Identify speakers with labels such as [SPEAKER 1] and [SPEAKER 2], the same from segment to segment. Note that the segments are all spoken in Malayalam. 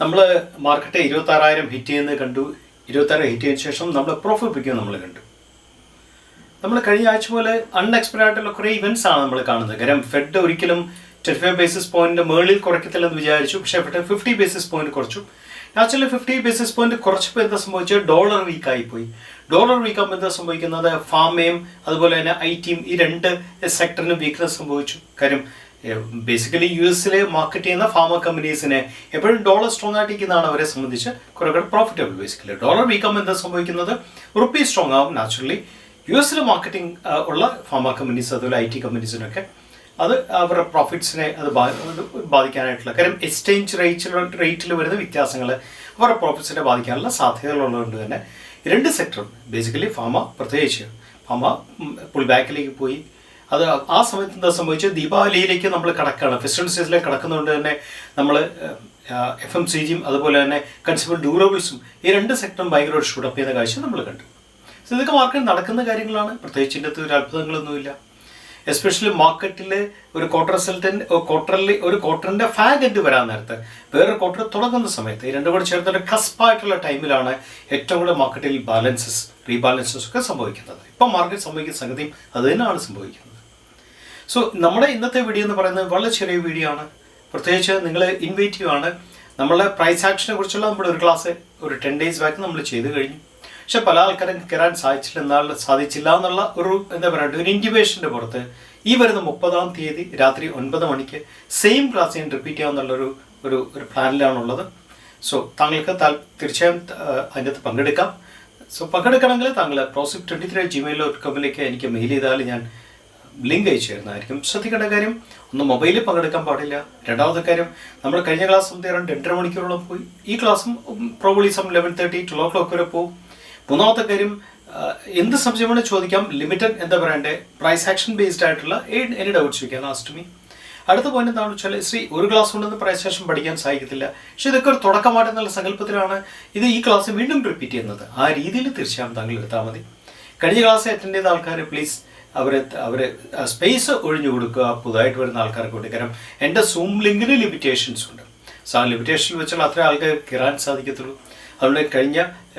[SPEAKER 1] നമ്മൾ മാർക്കറ്റ് ഇരുപത്തി ആറായിരം ഹിറ്റ് ചെയ്യുന്നത് കണ്ടു. ഇരുപത്തി ആറ് ഹിറ്റ് ചെയ്തതിനു ശേഷം നമ്മൾ പ്രോഫിറ്റ് പിക്കുക നമ്മൾ കണ്ടു. നമ്മൾ കഴിഞ്ഞ ആഴ്ച പോലെ അൺഎക്സ്പെക്റ്റഡ് ആയിട്ടുള്ള കുറേ ഇവന്റ്സ് ആണ് നമ്മൾ കാണുന്നത്. കാരണം ഫെഡ് ഒരിക്കലും ട്വന്റി ഫൈവ് ബേസിസ് പോയിന്റ് മേളിൽ കുറയ്ക്കത്തില്ലെന്ന് വിചാരിച്ചു. പക്ഷേ ഫെഡ് ഫിഫ്റ്റി ബേസിസ് പോയിന്റ് കുറച്ചു. ആക്ച്വലി ഫിഫ്റ്റി ബേസിസ് പോയിന്റ് കുറച്ചപ്പോൾ എന്താ സംഭവിച്ചത്? ഡോളർ വീക്ക് ആയിപ്പോയി. ഡോളർ വീക്ക് ആകുമ്പോൾ എന്താ സംഭവിക്കുന്നത്? ഫാമയും അതുപോലെ തന്നെ ഐ ടിയും ഈ രണ്ട് സെക്ടറിനും വീക്ക്നെസ് സംഭവിച്ചു. കാര്യം ബേസിക്കലി യു എസിലെ മാർക്കറ്റ് ചെയ്യുന്ന ഫാമ കമ്പനീസിനെ എപ്പോഴും ഡോളർ സ്ട്രോങ് ആയിട്ടിരിക്കുന്നതാണ് അവരെ സംബന്ധിച്ച് കുറെ കൂടെ പ്രോഫിറ്റബിൾ ബേസിക്കലി ഡോളർ വീക്കാകുമ്പോൾ എന്താ സംഭവിക്കുന്നത്? റുപ്പി സ്ട്രോങ് ആവും നാച്ചുറലി യു എസിലെ മാർക്കറ്റിംഗ് ഉള്ള ഫാർമ കമ്പനീസ് അതുപോലെ ഐ ടി കമ്പനീസിനൊക്കെ അത് അവരുടെ പ്രോഫിറ്റ്സിനെ അത് ബാധിക്കാനായിട്ടുള്ള കാര്യം എക്സ്ചേഞ്ച് റേറ്റിൽ റേറ്റിൽ വരുന്ന വ്യത്യാസങ്ങൾ അവരുടെ പ്രോഫിറ്റ്സിനെ ബാധിക്കാനുള്ള സാധ്യതകളുള്ളതുകൊണ്ട് തന്നെ രണ്ട് സെക്ടറും ബേസിക്കലി ഫാമ പ്രത്യേകിച്ച് ഫാമ പുൾ ബാക്കിലേക്ക് പോയി. അത് ആ സമയത്ത് എന്താ സംഭവിച്ചത്? ദീപാവലിയിലേക്ക് നമ്മൾ കടക്കുകയാണ്. ഫെസ്റ്റിവൽ സീസണിലേക്ക് കടക്കുന്നതുകൊണ്ട് തന്നെ നമ്മൾ എഫ് എം സി ജിയും അതുപോലെ തന്നെ കൺസ്യൂമർ ഡ്യൂറബിൾസും ഈ രണ്ട് സെക്ടറും ഭയങ്കരമായിട്ട് ഷൂട്ടപ്പ് ചെയ്യുന്ന കാഴ്ച നമ്മൾ കണ്ടു. സോ ഇതൊക്കെ മാർക്കറ്റ് നടക്കുന്ന കാര്യങ്ങളാണ്. പ്രത്യേകിച്ച് ഇതിന്റെ അകത്ത് ഒരു അത്ഭുതങ്ങളൊന്നുമില്ല. എസ്പെഷ്യലി മാർക്കറ്റിൽ ഒരു ക്വാർട്ടർ റിസൾട്ടിന്റെ ക്വാർട്ടറിൽ ഒരു ക്വാർട്ടറിന്റെ ഫാഗ് ഫാഗറ്റ് വരാൻ നേരത്ത്? വേറൊരു ക്വാർട്ടർ തുടങ്ങുന്ന സമയത്ത് ഈ രണ്ടും കൂടെ ചേർത്ത് ഒരു കസ്പായിട്ടുള്ള ടൈമിലാണ് ഏറ്റവും കൂടുതൽ മാർക്കറ്റിൽ ബാലൻസസ് റീബാലൻസസ് ഒക്കെ സംഭവിക്കുന്നത്. ഇപ്പം മാർക്കറ്റ് സംഭവിക്കുന്ന സംഗതിയും അത് തന്നെയാണ് സംഭവിക്കുന്നത്. സോ നമ്മുടെ ഇന്നത്തെ വീഡിയോ എന്ന് പറയുന്നത് വളരെ ചെറിയ വീഡിയോ ആണ്. പ്രത്യേകിച്ച് നിങ്ങൾ ഇൻവേറ്റീവ് ആണ്. നമ്മളെ പ്രൈസ് ആക്ഷനെ കുറിച്ചുള്ള നമ്മുടെ ഒരു ക്ലാസ് ഒരു ടെൻ ഡേയ്സ് ബാക്ക് നമ്മൾ ചെയ്തു കഴിഞ്ഞു. പക്ഷെ പല ആൾക്കാരും കയറാൻ സാധിച്ചില്ല എന്നാൽ സാധിച്ചില്ല എന്നുള്ള ഒരു എന്താ പറയുക ഒരു ഇൻക്യുബേഷന്റെ പുറത്ത് ഈ വരുന്ന മുപ്പതാം തീയതി രാത്രി ഒൻപത് മണിക്ക് സെയിം ക്ലാസ് ഞാൻ റിപ്പീറ്റ് ചെയ്യാമെന്നുള്ളൊരു ഒരു ഒരു പ്ലാനിലാണുള്ളത് സോ താങ്കൾക്ക് തീർച്ചയായും അതിനകത്ത് പങ്കെടുക്കാം. സോ പങ്കെടുക്കണമെങ്കിൽ താങ്കൾ പ്രോസിക് ട്വന്റി ത്രീ ജിമെയിൽ ഡോട്ട് കോമിലേക്ക് എനിക്ക് മെയിൽ ചെയ്താൽ ഞാൻ ലിങ്ക് അയച്ചു തരുന്നതായിരിക്കും ശ്രദ്ധിക്കേണ്ട കാര്യം ഒന്ന് മൊബൈലിൽ പങ്കെടുക്കാൻ പാടില്ല. രണ്ടാമത്തെ കാര്യം നമ്മൾ കഴിഞ്ഞ ക്ലാസ് സമയത്ത് രണ്ട് രണ്ടര മണിക്കൂറോളം പോയി. ഈ ക്ലാസ്സും probably some eleven thirty twelve clock വരെ പോകും. മൂന്നാമത്തെ കാര്യം എന്ത് സംശയമാണ് ചോദിക്കാം? ലിമിറ്റഡ് എന്താ പറയണ്ടേ? പ്രൈസ് ആക്ഷൻ ബേസ്ഡ് ആയിട്ടുള്ള എനി ഡൗട്ട്സ് ചോദിക്കാം. ലാസ്റ്റ് മീ അടുത്ത പോയിന്റ് എന്താണെന്ന് വെച്ചാൽ ശ്രീ ഒരു ക്ലാസ് കൊണ്ടൊന്നും പ്രൈസ് ആക്ഷൻ പഠിക്കാൻ സാധിക്കത്തില്ല. പക്ഷെ ഇതൊക്കെ ഒരു തുടക്കമായിട്ടെന്നുള്ള സങ്കല്പത്തിലാണ് ഇത് ഈ ക്ലാസ് വീണ്ടും റിപ്പീറ്റ് ചെയ്യുന്നത്. ആ രീതിയിൽ തീർച്ചയായും താങ്കൾ എടുത്താൽ മതി. കഴിഞ്ഞ ക്ലാസ് അറ്റൻഡ് ചെയ്ത ആൾക്കാർ പ്ലീസ് അവരെ അവരെ സ്പേസ് ഒഴിഞ്ഞു കൊടുക്കുക പുതുതായിട്ട് വരുന്ന ആൾക്കാർക്ക് വേണ്ടി കാരണം എന്റെ സൂം ലിങ്കിന് ലിമിറ്റേഷൻസ് ഉണ്ട്. സാ ലിമിറ്റേഷൻ വെച്ചാൽ അത്ര ആൾക്കാർ കയറാൻ സാധിക്കത്തുള്ളൂ. അതുകൊണ്ട് കഴിഞ്ഞ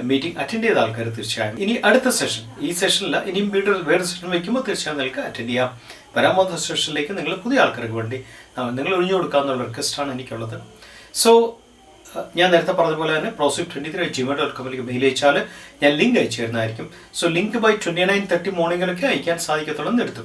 [SPEAKER 1] മീറ്റിംഗ് അറ്റൻഡ് ചെയ്ത ആൾക്കാർ തീർച്ചയായും. ഇനി അടുത്ത സെഷൻ ഈ സെഷനില്ല ഇനിയും വീണ്ടും വേറെ സെഷൻ വയ്ക്കുമ്പോൾ തീർച്ചയായും നിങ്ങൾക്ക് അറ്റൻഡ് ചെയ്യാം. വരാൻ പോകുന്ന സെഷനിലേക്ക് നിങ്ങൾ പുതിയ ആൾക്കാർക്ക് വേണ്ടി നിങ്ങൾ ഒഴിഞ്ഞു കൊടുക്കാമെന്നുള്ള റിക്വസ്റ്റാണ് എനിക്കുള്ളത്. സോ ഞാൻ നേരത്തെ പറഞ്ഞതുപോലെ തന്നെ പ്രോസിക് ട്വന്റി ത്രീ ജിമെയിൽ ഡോട്ട് കോമിലേക്ക് മെയിൽ അയച്ചാൽ ഞാൻ ലിങ്ക് അയച്ചു തരുന്നതായിരിക്കും. So link by twenty nine thirty മോർണിംഗിലൊക്കെ അയക്കാൻ സാധിക്കത്തുള്ളൂ എന്ന് എടുത്തു